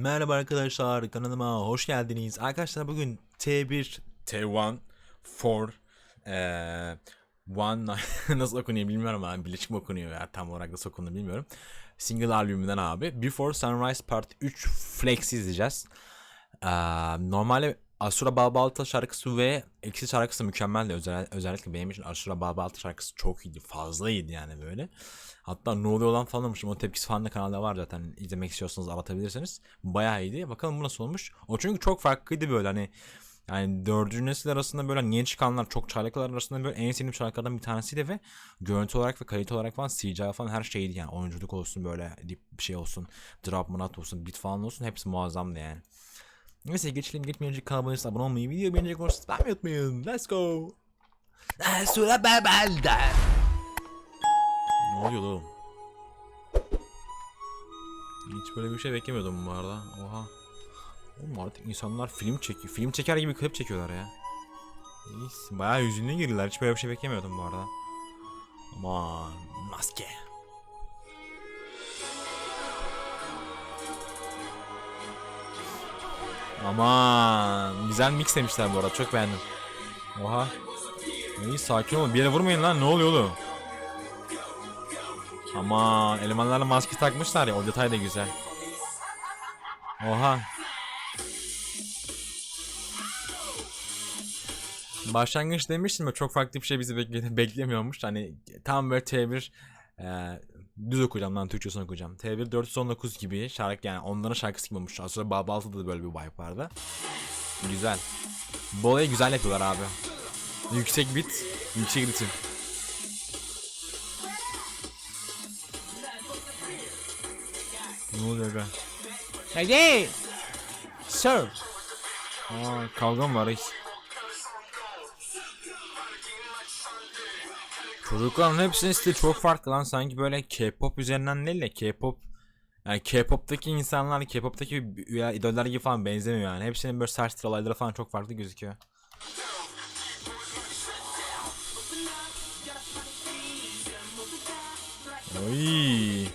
Merhaba arkadaşlar kanalıma hoş geldiniz. Arkadaşlar bugün T1, T1, 4, eee One nasıl okunuyor bilmiyorum abi. Birleşik mi okunuyor ya tam olarak nasıl okunuyor bilmiyorum. Single albümünden abi. Before Sunrise Part 3 Flex izleyeceğiz. Eee normalde Asura Babalta şarkısı ve Eksi şarkısı mükemmeldi. Özel, özellikle benim için Asura Babalta şarkısı çok iyiydi. Fazla iyiydi yani böyle. Hatta ne oluyor lan falan olmuşum. O tepkisi falan da kanalda var zaten. İzlemek istiyorsanız aratabilirsiniz. Bayağı iyiydi. Bakalım bu nasıl olmuş. O çünkü çok farklıydı böyle hani. Yani dördüncü nesil arasında böyle yeni çıkanlar çok çaylaklar arasında böyle en sevdiğim şarkılardan bir tanesiydi ve görüntü olarak ve kalite olarak falan CGI falan her şeydi yani oyunculuk olsun böyle bir şey olsun drop mınat olsun beat falan olsun hepsi muazzamdı yani. Neyse geçelim geçmeden önce kanalıma abone olmayı video beğenecek olursanız beğenmeyi unutmayın. Let's go. Sura Babel'de. Ne oluyor oğlum? Hiç böyle bir şey beklemiyordum bu arada. Oha. Oğlum artık insanlar film çekiyor. Film çeker gibi klip çekiyorlar ya. İyi, bayağı yüzüne girdiler. Hiç böyle bir şey beklemiyordum bu arada. Aman maske. Aman güzel mix demişler bu arada. Çok beğendim. Oha. İyi sakin olun. Bir yere vurmayın lan. Ne oluyor oğlum? Aman elemanlarla maske takmışlar ya. O detay da güzel. Oha. Başlangıç demiştim ya çok farklı bir şey bizi bekle beklemiyormuş. Hani tam böyle T1 e, düz okuyacağım lan Türkçesini okuyacağım. T1 419 gibi şarkı yani onların şarkısı gibi olmuş. Aslında Babaltı'da da böyle bir vibe vardı. Güzel. Bu olayı güzel yapıyorlar abi. Yüksek bit, yüksek ritim. Ne oluyor be? Hey Sir! Aa, kavga mı var hiç? Çocukların hepsinin stili çok farklı lan sanki böyle K-pop üzerinden değil de K-pop yani K-pop'taki insanlar K-pop'taki idoller gibi falan benzemiyor yani. Hepsinin böyle saç olayları falan çok farklı gözüküyor. Oy.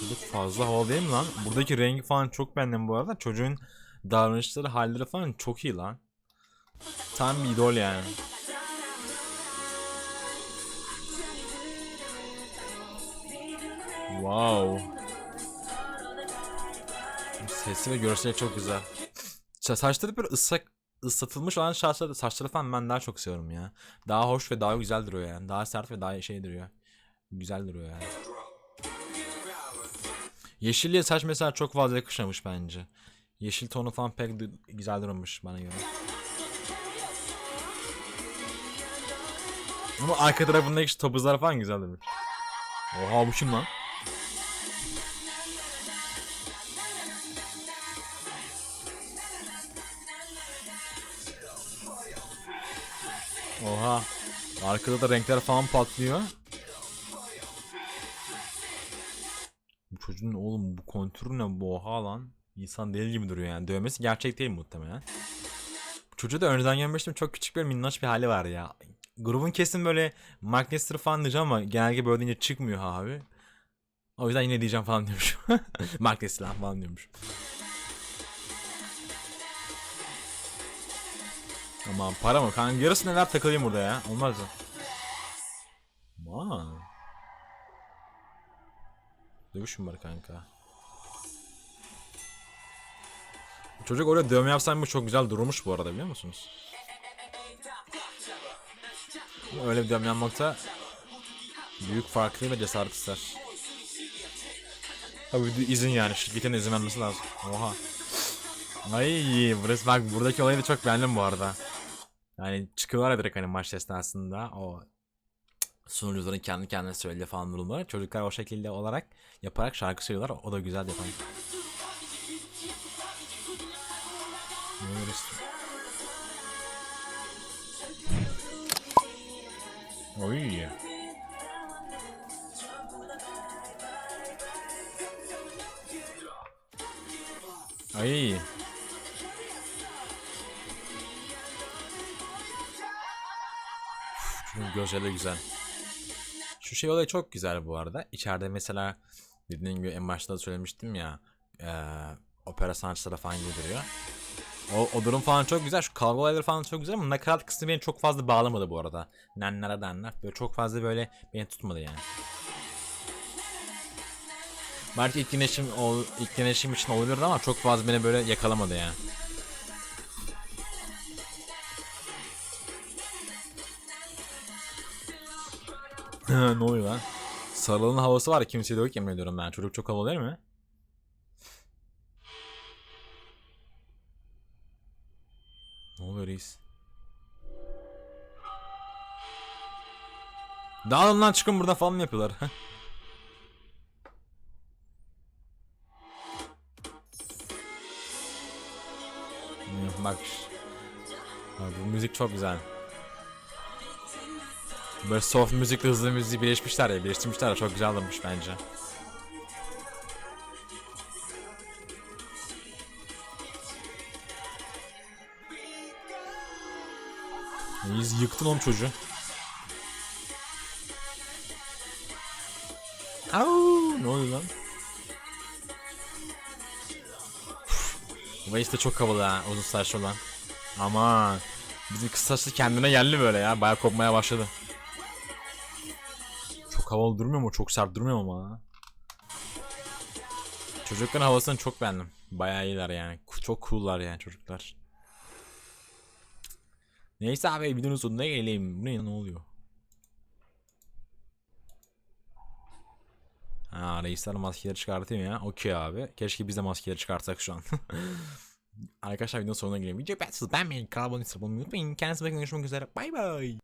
Çocuk fazla havalı değil mi lan? Buradaki rengi falan çok beğendim bu arada. Çocuğun davranışları, halleri falan çok iyi lan. Tam bir idol yani. Wow. Sesi ve görseli çok güzel. Sa- Saçları böyle ıslak ıslatılmış olan saçları, saçları falan ben daha çok seviyorum ya. Daha hoş ve daha güzel duruyor yani. Daha sert ve daha şey duruyor. Güzel duruyor yani. Yeşilliğe saç mesela çok fazla yakışmamış bence. Yeşil tonu falan pek güzel durmuş bana göre. Ama arka tarafındaki topuzlar falan güzel durmuş. Oha bu kim lan? Oha. Arkada da renkler falan patlıyor. Bu çocuğun oğlum bu kontürü ne bu oha lan. İnsan değil gibi duruyor yani. Dövmesi gerçek değil muhtemelen. Çocuğu da önceden görmüştüm. Çok küçük bir minnoş bir hali var ya. Grubun kesin böyle Mark Nestor falan diyeceğim ama genellikle böyle deyince çıkmıyor abi. O yüzden yine diyeceğim falan diyormuş. Lan falan diyormuş. Aman para mı? Kanka yarısı neler takılayım burada ya. Olmaz mı? Aman. Dövüş mü var kanka? Çocuk oraya dövme yapsaymış çok güzel durmuş bu arada biliyor musunuz? Öyle bir dövme yapmakta büyük farklı ve cesaret ister. Tabii izin yani şirketin izin vermesi lazım. Oha. Ay burası bak buradaki olayı da çok beğendim bu arada. Yani çıkıyorlar ya direkt hani maç esnasında o sunucuların kendi kendine söylediği falan durumları. Çocuklar o şekilde olarak yaparak şarkı söylüyorlar. O da güzel yapan. Oy. Ay. Gözleri güzel. Şu şey olayı çok güzel bu arada. İçeride mesela dediğim gibi en başta da söylemiştim ya. eee, opera sanatçıları falan gibi. O, o durum falan çok güzel. Şu kavga olayları falan çok güzel ama nakarat kısmı beni çok fazla bağlamadı bu arada. Nennara denler. Böyle çok fazla böyle beni tutmadı yani. Belki ilk dinleşim, ol, ilk dinleşim için olabilirdi ama çok fazla beni böyle yakalamadı yani. ne oluyor lan? Sarılığın havası var kimse de yok yemin ediyorum ben. Çocuk çok havalı değil mi? Ne oluyor reis? Dağılın lan çıkın buradan falan yapıyorlar? Bak bu müzik çok güzel. Böyle soft müzikle hızlı müziği birleşmişler ya, birleştirmişler ya çok güzel olmuş bence. İyiyiz yıktın oğlum çocuğu. Au, ne oluyor lan? Waze de çok havalı ha uzun saçlı olan. Aman. Bizim kısa saçlı kendine geldi böyle ya. Baya kopmaya başladı. Çok havalı durmuyor mu? Çok sert durmuyor mu ama? Çocukların havasını çok beğendim. Bayağı iyiler yani. Çok cool'lar yani çocuklar. Neyse abi videonun sonuna gelelim. Bu ne ne oluyor? Ha reisler maskeleri çıkartayım ya. Okey abi. Keşke biz de maskeleri çıkartsak şu an. Arkadaşlar videonun sonuna gelelim. Video beğendiyseniz beğenmeyi, kanala abone olmayı unutmayın. Kendinize bakın görüşmek üzere. Bay bay.